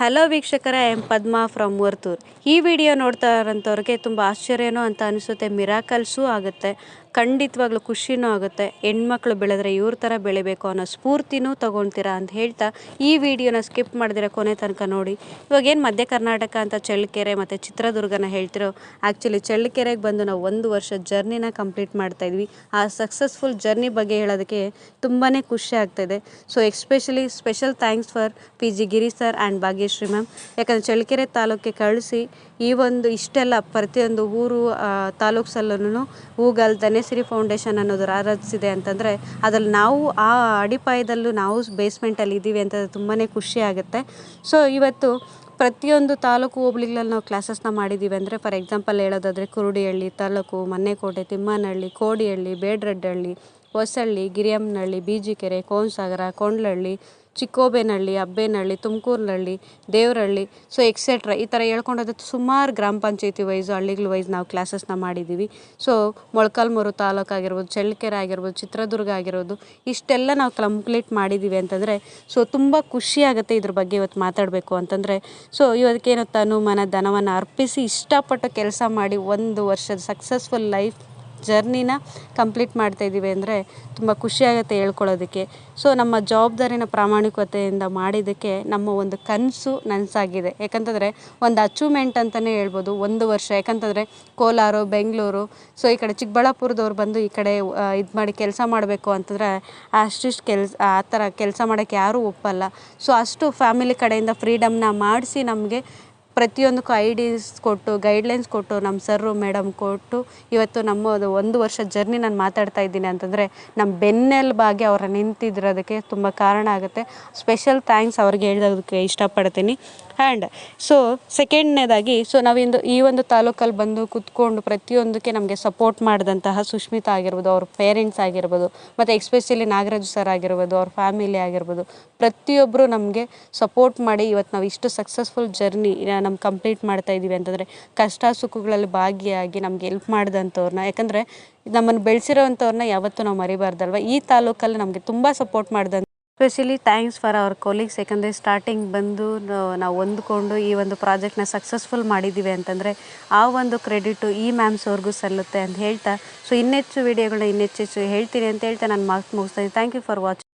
Hello ವೀಕ್ಷಕರ I am Padma from Varthur ಈ video ನೋಡ್ತಾ ಇರೋಂಥವ್ರಿಗೆ ತುಂಬ ಆಶ್ಚರ್ಯನೋ ಅಂತ ಅನಿಸುತ್ತೆ ಮಿರಾಕಲ್ಸೂ ಆಗುತ್ತೆ. ಖಂಡಿತವಾಗ್ಲೂ ಖುಷಿನೂ ಆಗುತ್ತೆ. ಹೆಣ್ಮಕ್ಳು ಬೆಳೆದ್ರೆ ಇವ್ರ ಥರ ಬೆಳಿಬೇಕು ಅನ್ನೋ ಸ್ಫೂರ್ತಿನೂ ತಗೊಳ್ತೀರಾ ಅಂತ ಹೇಳ್ತಾ ಈ ವಿಡಿಯೋನ ಸ್ಕಿಪ್ ಮಾಡಿದಿರ ಕೊನೆ ತನಕ ನೋಡಿ. ಇವಾಗ ಏನು ಮಧ್ಯ ಕರ್ನಾಟಕ ಅಂತ ಚಳ್ಳಕೆರೆ ಮತ್ತು ಚಿತ್ರದುರ್ಗನ ಹೇಳ್ತಿರೋ ಆ್ಯಕ್ಚುಲಿ ಚಳ್ಳಕೆರೆಗೆ ಬಂದು ನಾವು ಒಂದು ವರ್ಷ ಜರ್ನಿನ ಕಂಪ್ಲೀಟ್ ಮಾಡ್ತಾ ಇದ್ವಿ. ಆ ಸಕ್ಸಸ್ಫುಲ್ ಜರ್ನಿ ಬಗ್ಗೆ ಹೇಳೋದಕ್ಕೆ ತುಂಬಾ ಖುಷಿ ಆಗ್ತಾಯಿದೆ so especially special thanks for P G Giri sir and Bhagyashree ma'am ಯಾಕಂದರೆ ಚಳ್ಳಕೆರೆ ತಾಲೂಕಿಗೆ ಕಳಿಸಿ ಈ ಒಂದು ಇಷ್ಟೆಲ್ಲ ಪ್ರತಿಯೊಂದು ಊರು ತಾಲೂಕು ಸಲ್ಲೂ ಧನೇಸಿರಿ ಫೌಂಡೇಶನ್ ಅನ್ನೋದು ರಾರಾಜಿಸಿದೆ ಅಂತಂದರೆ ಅದ್ರಲ್ಲಿ ನಾವು ಆ ಅಡಿಪಾಯದಲ್ಲೂ ನಾವು ಬೇಸ್ಮೆಂಟಲ್ಲಿ ಇದ್ದೀವಿ ಅಂತ ತುಂಬಾ ಖುಷಿ ಆಗುತ್ತೆ. ಸೊ ಇವತ್ತು ಪ್ರತಿಯೊಂದು ತಾಲೂಕು ಹೋಬಳಿಗಳಲ್ಲಿ ನಾವು ಕ್ಲಾಸಸ್ನ ಮಾಡಿದ್ದೀವಿ ಅಂದರೆ ಫಾರ್ ಎಕ್ಸಾಂಪಲ್ ಹೇಳೋದಾದರೆ ಕುರುಡಿಹಳ್ಳಿ, ತಾಲೂಕು ಮನ್ನೆಕೋಟೆ, ತಿಮ್ಮನಹಳ್ಳಿ, ಕೋಡಿಹಳ್ಳಿ, ಬೇಡ್ರಡ್ಡಹಳ್ಳಿ ಹೊಸಳ್ಳಿ ಗಿರಿಯಮ್ಮನಹಳ್ಳಿ, ಬೀಜಿಕೆರೆ, ಕೋನಸಾಗರ, ಕೊಂಡ್ಲಹಳ್ಳಿ ಚಿಕ್ಕೋಬೇನಹಳ್ಳಿ, ಅಬ್ಬೇನಹಳ್ಳಿ, ತುಮಕೂರ್ನಹಳ್ಳಿ, ದೇವರಹಳ್ಳಿ ಸೊ ಎಕ್ಸೆಟ್ರಾ ಈ ಥರ ಹೇಳ್ಕೊಂಡೋದ್ರೆ ಸುಮಾರು ಗ್ರಾಮ ಪಂಚಾಯತಿ ವೈಸು ಹಳ್ಳಿಗಳ ವೈಸ್ ನಾವು ಕ್ಲಾಸಸ್ನ ಮಾಡಿದ್ದೀವಿ ಸೊ ಮೊಳಕಾಲ್ಮೂರು ತಾಲೂಕು ಆಗಿರ್ಬೋದು, ಚಳ್ಳಕೆರೆ ಆಗಿರ್ಬೋದು, ಚಿತ್ರದುರ್ಗ ಆಗಿರ್ಬೋದು, ಇಷ್ಟೆಲ್ಲ ನಾವು ಕಂಪ್ಲೀಟ್ ಮಾಡಿದ್ದೀವಿ ಅಂತಂದರೆ ಸೊ ತುಂಬ ಖುಷಿ ಆಗುತ್ತೆ ಇದ್ರ ಬಗ್ಗೆ ಇವತ್ತು ಮಾತಾಡಬೇಕು ಅಂತಂದರೆ. ಸೊ ಇವತ್ತೇನು ತನು ಮನ ಧನವನ್ನು ಅರ್ಪಿಸಿ ಇಷ್ಟಪಟ್ಟು ಕೆಲಸ ಮಾಡಿ ಒಂದು ವರ್ಷದ ಸಕ್ಸಸ್ಫುಲ್ ಲೈಫ್ ಜರ್ನಿನ ಕಂಪ್ಲೀಟ್ ಮಾಡ್ತಾ ಇದ್ದೀವಿ ಅಂದರೆ ತುಂಬ ಖುಷಿಯಾಗುತ್ತೆ ಹೇಳ್ಕೊಳ್ಳೋದಕ್ಕೆ. ಸೊ ನಮ್ಮ ಜವಾಬ್ದಾರಿನ ಪ್ರಾಮಾಣಿಕತೆಯಿಂದ ಮಾಡಿದ್ದಕ್ಕೆ ನಮ್ಮ ಒಂದು ಕನಸು ನನಸಾಗಿದೆ. ಯಾಕಂತಂದರೆ ಒಂದು ಅಚೀವ್ಮೆಂಟ್ ಅಂತಲೇ ಹೇಳ್ಬೋದು, ಒಂದು ವರ್ಷ. ಯಾಕಂತಂದರೆ ಕೋಲಾರ, ಬೆಂಗಳೂರು, ಸೊ ಈ ಕಡೆ ಚಿಕ್ಕಬಳ್ಳಾಪುರದವ್ರು ಬಂದು ಈ ಕಡೆ ಇದು ಮಾಡಿ ಕೆಲಸ ಮಾಡಬೇಕು ಅಂತಂದರೆ ಅಷ್ಟಿಷ್ಟು ಕೆಲಸ, ಆ ಥರ ಕೆಲಸ ಮಾಡೋಕ್ಕೆ ಯಾರೂ ಒಪ್ಪಲ್ಲ. ಸೊ ಅಷ್ಟು ಫ್ಯಾಮಿಲಿ ಕಡೆಯಿಂದ ಫ್ರೀಡಮ್ನ ಮಾಡಿಸಿ ನಮಗೆ ಪ್ರತಿಯೊಂದಕ್ಕೂ ಐಡಿಸ್ ಕೊಟ್ಟು ಗೈಡ್ಲೈನ್ಸ್ ಕೊಟ್ಟು ನಮ್ಮ ಸರ್ರು ಮೇಡಮ್ ಕೊಟ್ಟು ಇವತ್ತು ನಮ್ಮದು ಒಂದು ವರ್ಷ ಜರ್ನಿ ನಾನು ಮಾತಾಡ್ತಾ ಇದ್ದೀನಿ ಅಂತಂದರೆ ನಮ್ಮ ಬೆನ್ನೆಲುಬಾಗಿ ಅವರ ಅದಕ್ಕೆ ತುಂಬ ಕಾರಣ ಆಗುತ್ತೆ. ಸ್ಪೆಷಲ್ ಥ್ಯಾಂಕ್ಸ್ ಅವ್ರಿಗೆ ಹೇಳೋದಕ್ಕೆ ಇಷ್ಟಪಡ್ತೀನಿ. ಆ್ಯಂಡ್ ಸೊ ಸೆಕೆಂಡ್ನೇದಾಗಿ ಸೊ ನಾವಿಂದು ಈ ಒಂದು ತಾಲೂಕಲ್ಲಿ ಬಂದು ಕುತ್ಕೊಂಡು ಪ್ರತಿಯೊಂದಕ್ಕೆ ನಮಗೆ ಸಪೋರ್ಟ್ ಮಾಡಿದಂತಹ ಸುಷ್ಮಿತಾ ಆಗಿರ್ಬೋದು, ಅವ್ರ ಪೇರೆಂಟ್ಸ್ ಆಗಿರ್ಬೋದು, ಮತ್ತು ಎಕ್ಸ್ಪೆಷಲಿ ನಾಗರಾಜ್ ಸರ್ ಆಗಿರ್ಬೋದು, ಅವ್ರ ಫ್ಯಾಮಿಲಿ ಆಗಿರ್ಬೋದು ಪ್ರತಿಯೊಬ್ಬರು ನಮಗೆ ಸಪೋರ್ಟ್ ಮಾಡಿ ಇವತ್ತು ನಾವು ಇಷ್ಟು ಸಕ್ಸಸ್ಫುಲ್ ಜರ್ನಿ ನಮ್ಮ ಕಂಪ್ಲೀಟ್ ಮಾಡ್ತಾ ಇದ್ದೀವಿ ಅಂತಂದರೆ ಕಷ್ಟ ಸುಖಗಳಲ್ಲಿ ಭಾಗಿಯಾಗಿ ನಮ್ಗೆ ಎಲ್ಪ್ ಮಾಡಿದಂಥವ್ರನ್ನ ಯಾಕಂದರೆ ನಮ್ಮನ್ನು ಬೆಳೆಸಿರೋವಂಥವ್ರನ್ನ ಯಾವತ್ತೂ ನಾವು ಮರಿಬಾರ್ದಲ್ವ? ಈ ತಾಲೂಕಲ್ಲಿ ನಮಗೆ ತುಂಬ ಸಪೋರ್ಟ್ ಮಾಡಿದಂಥ specially thanks for our colleagues ಯಾಕಂದರೆ ಸ್ಟಾರ್ಟಿಂಗ್ ಬಂದು ನಾವು ಹೊಂದ್ಕೊಂಡು ಈ ಒಂದು ಪ್ರಾಜೆಕ್ಟ್ನ ಸಕ್ಸಸ್ಫುಲ್ ಮಾಡಿದ್ದೀವಿ ಅಂತಂದರೆ ಆ ಒಂದು ಕ್ರೆಡಿಟು ಈ ಮ್ಯಾಮ್ಸ್ ಅವ್ರಿಗೂ ಸಲ್ಲುತ್ತೆ ಅಂತ ಹೇಳ್ತಾ. ಸೊ ಇನ್ನೆಚ್ಚು ವಿಡಿಯೋಗಳನ್ನ ಇನ್ನೆಚ್ಚೆಚ್ಚು ಹೇಳ್ತೀನಿ ಅಂತ ಹೇಳ್ತಾ ನಾನು ಮಾತು ಮುಗಿಸ್ತಾ ಥ್ಯಾಂಕ್ ಯು ಫಾರ್ ವಾಚಿಂಗ್